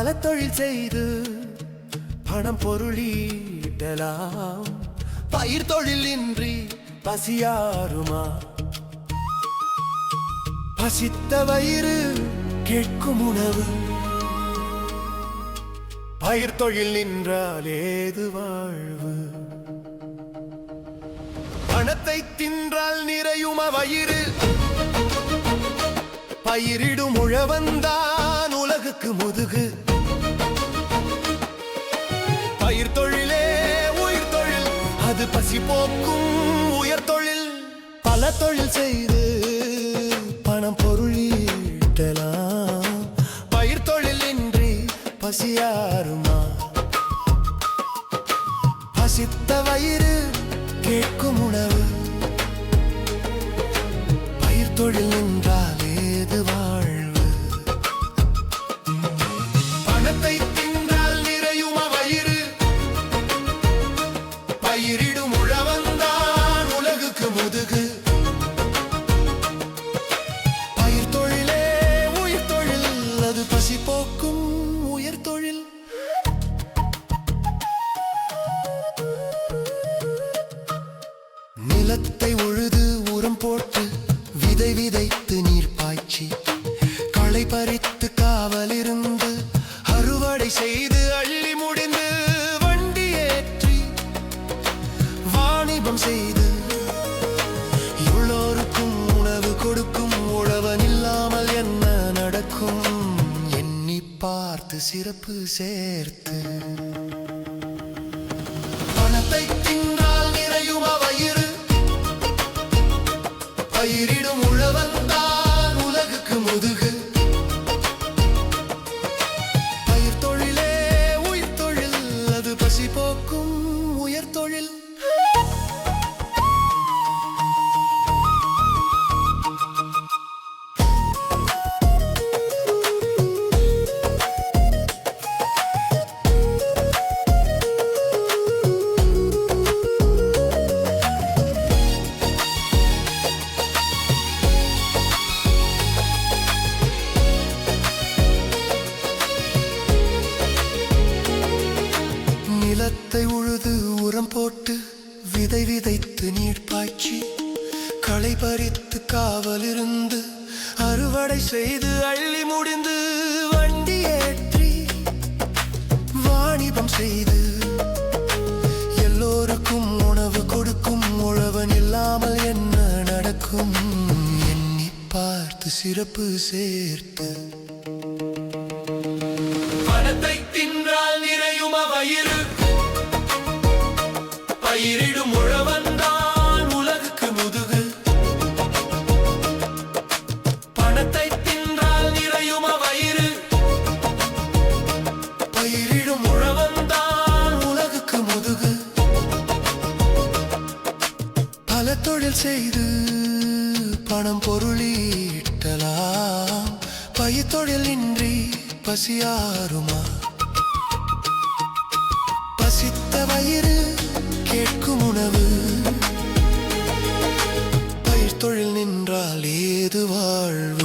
பல தொழில் செய்து பணம் பொருளீட்டலாம். பயிர் தொழில் இன்றி பசியாருமா? பசித்த வயிறு கேட்கும் உணவு. பயிர் தொழில் நின்றால் ஏது வாழ்வு? பணத்தை தின்றால் நிறையுமா வயிறு? பயிரிடும் உழவன்தான் உலகுக்கு முதுகு. தொழில் செய்து பணம் பொருளீட்டலாம் பயிர் தொழில் இன்றி பசியாருமா? பசித்த வயிறு கேட்கும் உணவு. பயிர் தொழில் என்றால் ஏது வாழ்வு? பணத்தை தின்றால் நிறையுமா வயிறு? பயிரிடும் நிலத்தை உழுது உரம் போட்டு விதை விதைத்து நீர் பாய்ச்சி களை பறித்து காவலிருந்து அறுவடை செய்து அள்ளி முடிந்து வண்டி ஏற்றி வாணிபம் செய்து எல்லோருக்கும் உணவு கொடுக்கும். உழவன் இல்லாமல் என்ன நடக்கும்? எண்ணி பார்த்து சிறப்பு சேர்த்து பயிரிடும் நிலத்தை உழுது உரம் போட்டு விதை விதைத்து நீர் பாய்ச்சி களை பறித்து காவலிருந்து அறுவடை செய்து அள்ளி முடிந்து வண்டி ஏற்றி வாணிபம் செய்து எல்லோருக்கும் உணவு கொடுக்கும் உழவன் இல்லாமல் என்ன நடக்கும் எண்ணி பார்த்து சிறப்பு சேர்த்து. பணத்தை தின்றால் நிறையும் வயிறு பயிரிடும் உழவன்தான் உலகுக்கு முதுகு. பணத்தை தின்றால் நிறையும் வயிறு? பயிரிடும் உழவன்தான் உலகுக்கு முதுகு. பல தொழில் செய்து பணம் பொருளீட்டலாம். பயிர் தொழில் இன்றி பசியாருமா பசித்த வயிறு கேட்கும் உணவு. பயிர் தொழில் நின்றால் ஏது வாழ்வு?